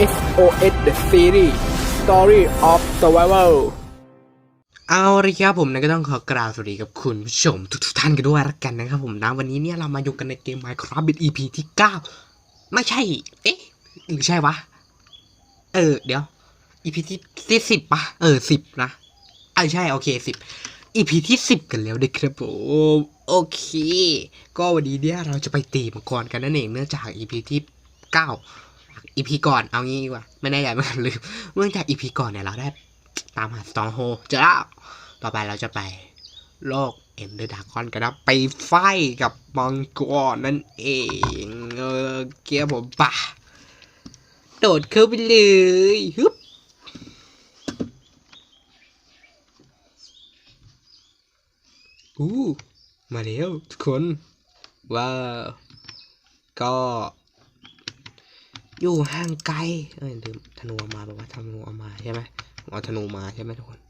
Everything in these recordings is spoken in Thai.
SOS The Series Story of Survival เอาละครับผมนะก็ต้องขอกราบสวัสดีกับคุณผู้ชมทุกๆท่านกันด้วยละกันนะครับผมนะวันนี้เนี่ยเรามาอยู่กันในเกม Minecraft เป็น EP ที่ 9 ไม่ใช่ เอ๊ะ หรือใช่วะ เออ เดี๋ยว EP ที่ที่สิบปะเออสิบนะเออใช่โอเคสิบ EP ที่สิบกันแล้วนะครับผมโอเค ก็วันนี้เนี่ยเราจะไปตีมังกรกันนั่นเองเนื่องจาก EP ที่เก้า EP ก่อนเอางี้ดีกว่า ไม่แน่ใจเหมือนกันลืมเนื่องจาก EP ก่อนเนี่ยเราได้ตามหาสตองโฮเจอแล้วต่อไปเราจะไปโลกเอ็นเดอร์ดากอนกันนะ ไปไฟกับมังกรนั่นเอง เออเกียร์ผมปะโดดเข้าไปเลยฮึบอู้มาแล้วทุกคนว้าวก็ อยู่ห่างไกล เอ้ยลืมธนูเอามาบอกว่าธนูเอามาใช่ไหมเอาธนูมาใช่ไหมทุกคน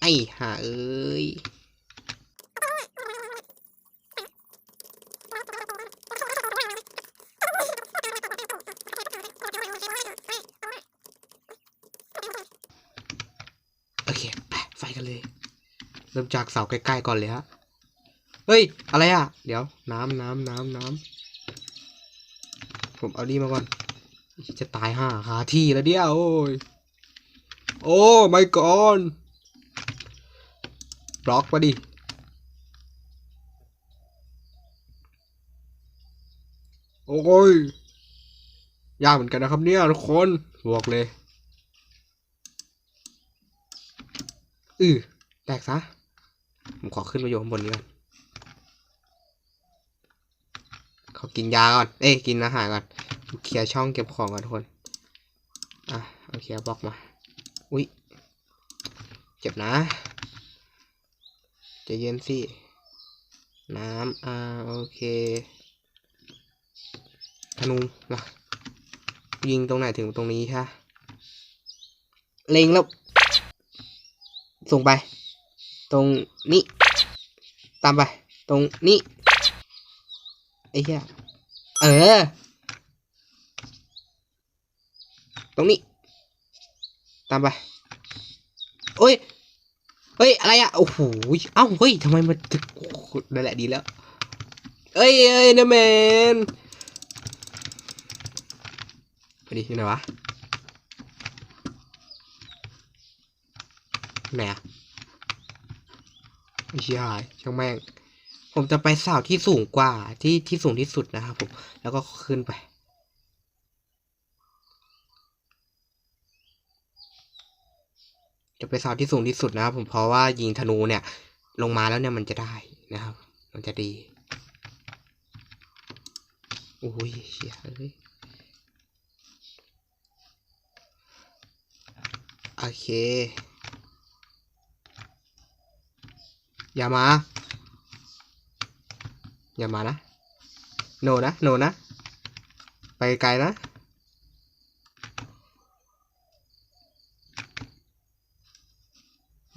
ไอ้ห่าเอ้ยโอเค ไป ไฟกันเลย เริ่มจากเสาใกล้ๆก่อนเลยฮะ ฮ้ย อะไรอะ เดี๋ยว น้ำน้ำน้ำน้ำผมเอาดีมาก่อน จะตายห่าคาที่แล้วเดียวโอ้ย โอ้ไม่ก่อนบล็อกมาดิโอ้ย ยากเหมือนกันนะครับเนี่ยทุกคนบอกเลยอือแตกซะ ผมขอขึ้นมาอยู่ข้างบนนี้ก่อน ข อกินยาก่อน เอ้ยกินอาหารก่อน เคลียร์ช่องเก็บของก่อนทุกคน อะโอเคบล็อกมา อุ้ยเจ็บนะจะเย็นสิ น้ำ อ่า โอเค ธนูมายิงตรงไหนถึงตรงนี้ใช่ะ เล็งแล้ว ส่งไป ตรงนี้ ตามไป ตรงนี้ ไอ้เหี้ย เออ ตรงนี้ ตามไปโอ้ย เฮ้ย อะไรอะโอ้โหเอ้า เฮ้ยทำไมมันถึกโอ้โหนั่นแหละดีแล้ว เอ้ยเอ้ยนะแมนไปดิอยู่ไหนวะ ไหนอะไม่ใช่หายช่างแม่ง ผมจะไปเสาที่สูงกว่าที่ที่สูงที่สุดนะครับผม แล้วก็ขึ้นไป จะไปเสาที่สูงที่สุดนะครับผมเพราะว่ายิงธนูเนี่ย ลงมาแล้วเนี่ยมันจะได้นะครับ มันจะดีโอ้ยเชี่ยเอ้ยโอเค อย่ามา อย่ามานะโนนะโนนะ ไปไกลนะ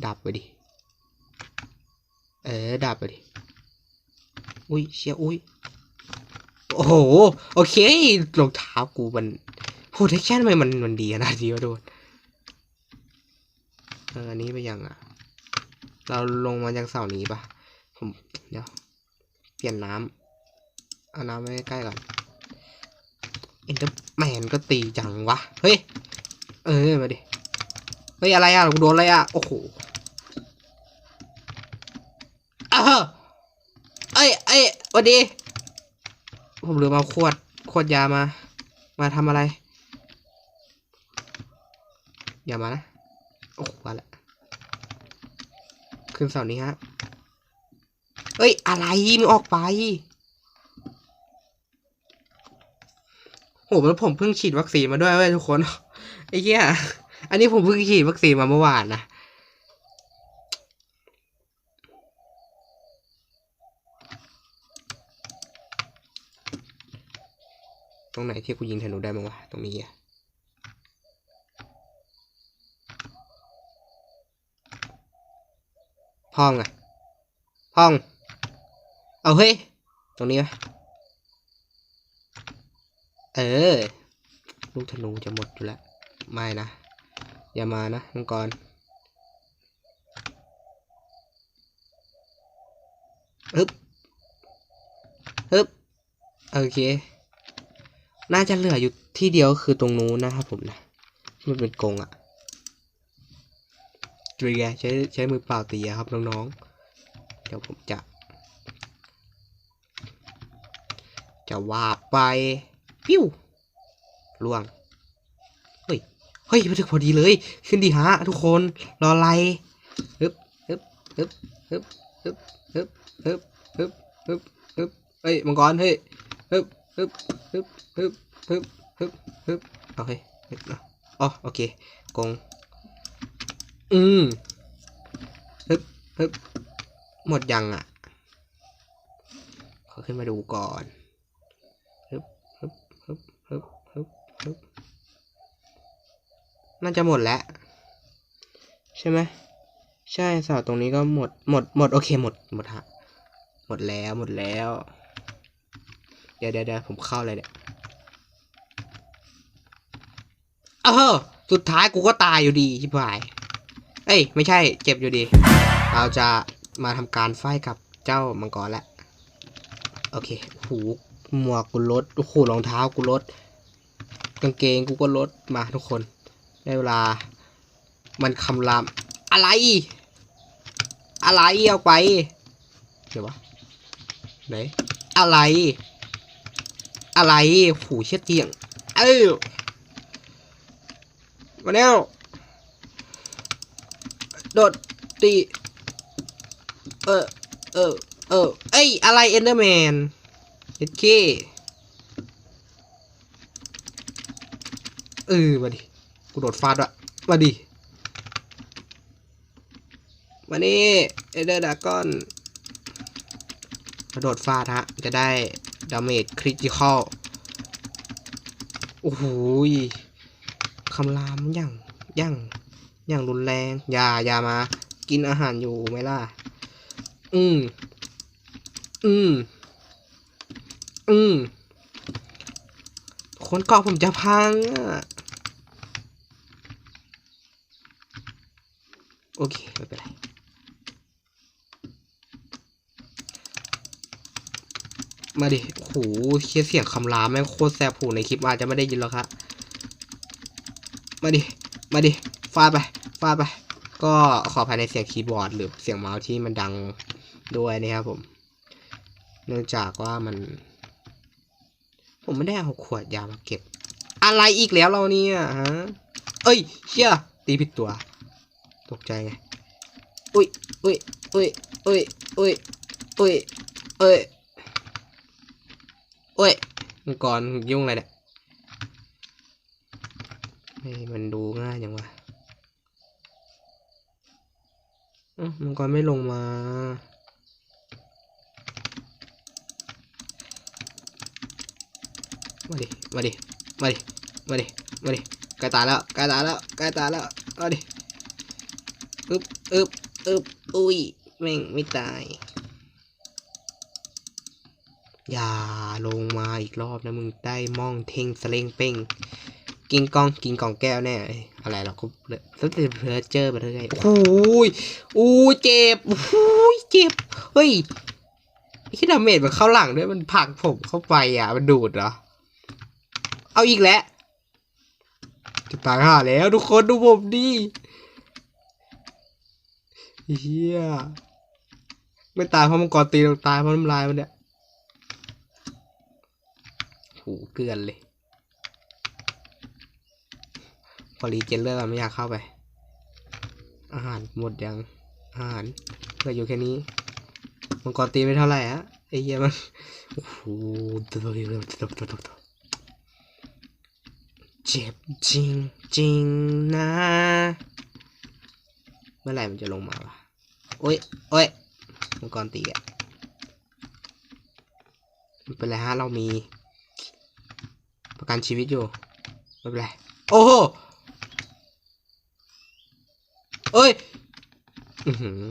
ดับไปดิ เออดับไปดิ อุ้ยเชี่ยอุ้ย โอ้โห โอเครองเท้ากูมันโปรเทคชั่นทำไมมันมันดีขนาดนี้วะโดนเอออันนี้ไปยังอะ เราลงมาจากเสานี้ปะผมเดี๋ยว เปลี่ยนน้ำเอาน้ำไว้ใกล้ก่อนเอ็นเตอร์แมนก็ตีจังวะ เฮ้ย เออ มาดิ เฮ้ย อะไรอะกูโดนอะไรอะ โอ้โหอ้าวเอ้ยเอ้ยวัสดี ผมลืมเอาขวด ขวดยามา มาทำอะไร อย่ามานะ โอ้โหว่าละขึ้นเสานี้ฮะ เอ้ย อะไรมึงออกไป โหแล้วผมเพิ่งฉีดวัคซีนมาด้วยเว้ยทุกคน ไอ้เหี้ย อันนี้ผมเพิ่งฉีดวัคซีนมาเมื่อวานนะ ตรงไหนที่กูยิงธนูได้มั้งวะ ตรงนี้อะพ่องอะพ่อง เอาเฮ้ย ตรงนี้ไหมเออ ลูกธนูจะหมดอยู่แล้ว ไม่นะ อย่ามานะมังกรฮึบฮึบโอเค น่าจะเหลืออยู่ที่เดียวคือตรงนู้นนะครับผมนะมันเป็นกงอะจุยไงใช้ใช้มือเปล่าตีอะครับน้องๆ เดี๋ยวผมจะ ว่าไป ปิ้วล่วง เฮ้ย เฮ้ยมาถึงพอดีเลย ขึ้นดีฮะทุกคน รออะไรฮึบฮึบฮึบฮึบฮึบฮึบฮึบฮึบฮึบฮึบเฮ้ยมังกรเฮ้ยฮึบฮึบฮึบฮึบฮึบฮึบฮึบโอเคฮึบนะอ๋อโอเคกงอืมฮึบฮึบหมดยังอะขอขึ้นมาดูก่อนฮึบฮึบฮึบฮึบฮึบฮึบ น่าจะหมดแล้ว ใช่ไหมใช่เสาตรงนี้ก็หมดหมดหมดโอเคหมดหมดฮะหมดแล้วหมดแล้ว เดี๋ยวเดี๋ยวผมเข้าเลยเนี่ยเออสุดท้ายกูก็ตายอยู่ดีชิบหาย เอ้ย ไม่ใช่เจ็บอยู่ดี เราจะมาทำการไฟกับเจ้ามังกรแล้วโอเคหูหมวกกูลดโอ้โหรองเท้ากูลดกางเกงกูก็ลดมาทุกคน ได้เวลา มันคำราม อะไร อะไรเอาไป เดี๋ยววะ ไหน อะไร อะไรหูเชี่ยเตียง เอ้ยมาแล้วโดดตีเออเออเออเอ้ย อะไรเอนเดอร์แมนเอ็ดเคเออมาดิ กูโดดฟาดอะมาดิมานี่เอเดอร์ดากอนกระโดดฟาดฮะ จะได้ดาเมจคริติคอลโอ้โหคำรามอย่างอย่างอย่างรุนแรงอย่าอย่ามา กินอาหารอยู่ไหมล่ะ อืม อืม อืม คนเกาะผมจะพังอะ โอเคไม่เป็นไรมาดิโหเคียเสียงคำรามแม่งโคตรแสบหูในคลิปอาจจะไม่ได้ยินหรอกครับมาดิ มาดิ ฟาดไป ฟาดไป ก็ขอภัยในเสียงคีย์บอร์ด หรือเสียงเมาส์ที่มันดังด้วยนะครับผม เนื่องจากว่ามัน ผมไม่ได้เอาขวดยามาเก็บ อะไรอีกแล้วเราเนี่ยฮะ เอ้ยเชี่ยตีผิดตัว ตกใจไงอุ้ยอุ้ยอุ้ยอุ้ยอุ้ยอุ้ยอุ้ยอุ้ยมังกรยุ่งอะไรเนี่ยมันดูง่ายจังวะอื้อมังกรไม่ลงมามาดิมาดิมาดิมาดิมาดิใกล้ตายแล้วใกล้ตายแล้วใกล้ตายแล้วมาดิ อึบอึบอึบอุ้ยแม่งไม่ตาย อย่าลงมาอีกรอบนะมึงได้มองเทงสเลงเป้งกินกองกินกองแก้วแน่เอ้ยอะไรหรอกก็เลยแล้วแต่เพอเจอร์ไปเรื่อยโอ้ยอู้ยเจ็บโอ้ยเจ็บเฮ้ยไอ้ที่ดาเมจมันเข้าหลังด้วยมันผักผมเข้าไปอะ มันดูดเหรอ เอาอีกแล้วจะตายห่าแล้วทุกคนดูผมดิ เฮียไม่ตายเพราะมังกรตีตายเพราะน้ำลายมันเนี่ยโหเกลือนเลยพอรีเจนเลือดเราไม่อยากเข้าไป อาหารหมดยัง อาหารเหลืออยู่แค่นี้มังกรตีไม่เท่าไหร่อะไอ้เหี้ยมันโอ้โหเจ็บจริงจริงนะ มื่อไหร่มันจะลงมาวะโอ้ยโอ้ยมังกรตีอะไม่เป็นไรฮะเรามี ประกันชีวิตอยู่ไม่เป็นไรโอ้โหเอ้ยอือหือ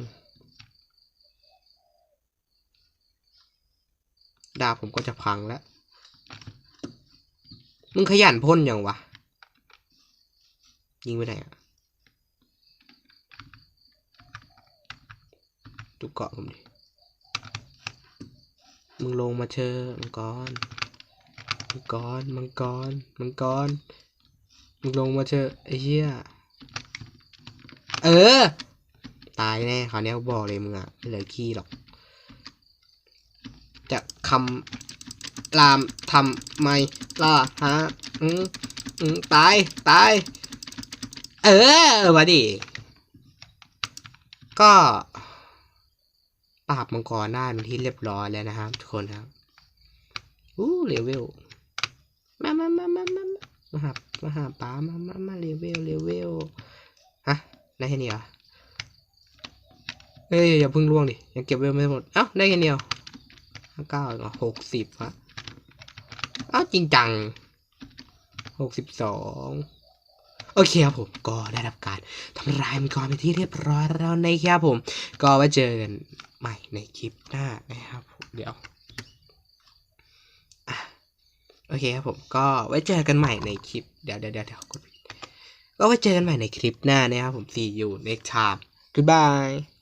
ดาบผมก็จะพังแล้ว มึงขยันพ่นยังวะ ยิงไปไหนอะ ดูเกาะผมดิ มึงลงมาเชอมังกร มังกร มังกร มังกร มึงลงมาเชอไอ้เหี้ย เออ ตายแน่คราวนี้บอกเลยมึงอะไม่เหลือขี้หรอก จะคำรามทำไม่ล่ะฮะอืมอืมตาย ตาย เออมาดิก็ ปราบมังกรได้เป็นที่เรียบร้อยแล้วนะครับ ทุกคนครับอู้เลเวลมามามามามามาหามาหาป้ามามามาเลเวลเลเวลฮะได้แค่นี้เหรอเอ้ยอย่าเพิ่งล่วงดิยังเก็บเวลไม่หมดเอ้าได้แค่เดียวห้าเก้าหกสิบฮะเอ้าจริงจังหกสิบสอง โอเคครับผมก็ได้รับการทำลายมังกรไปนที่เรียบร้อยแล้วนะครับผม ก็ไว้เจอกันใหม่ในคลิปหน้านะครับผมเดี๋ยวอโอเคครับผมก็ไว้เจอกันใหม่ในคลิปเดี๋ยวเดี๋ยวเดี๋ยวก็ไว้เจอกันใหม่ในคลิปหน้านะครับผม see you next time goodbye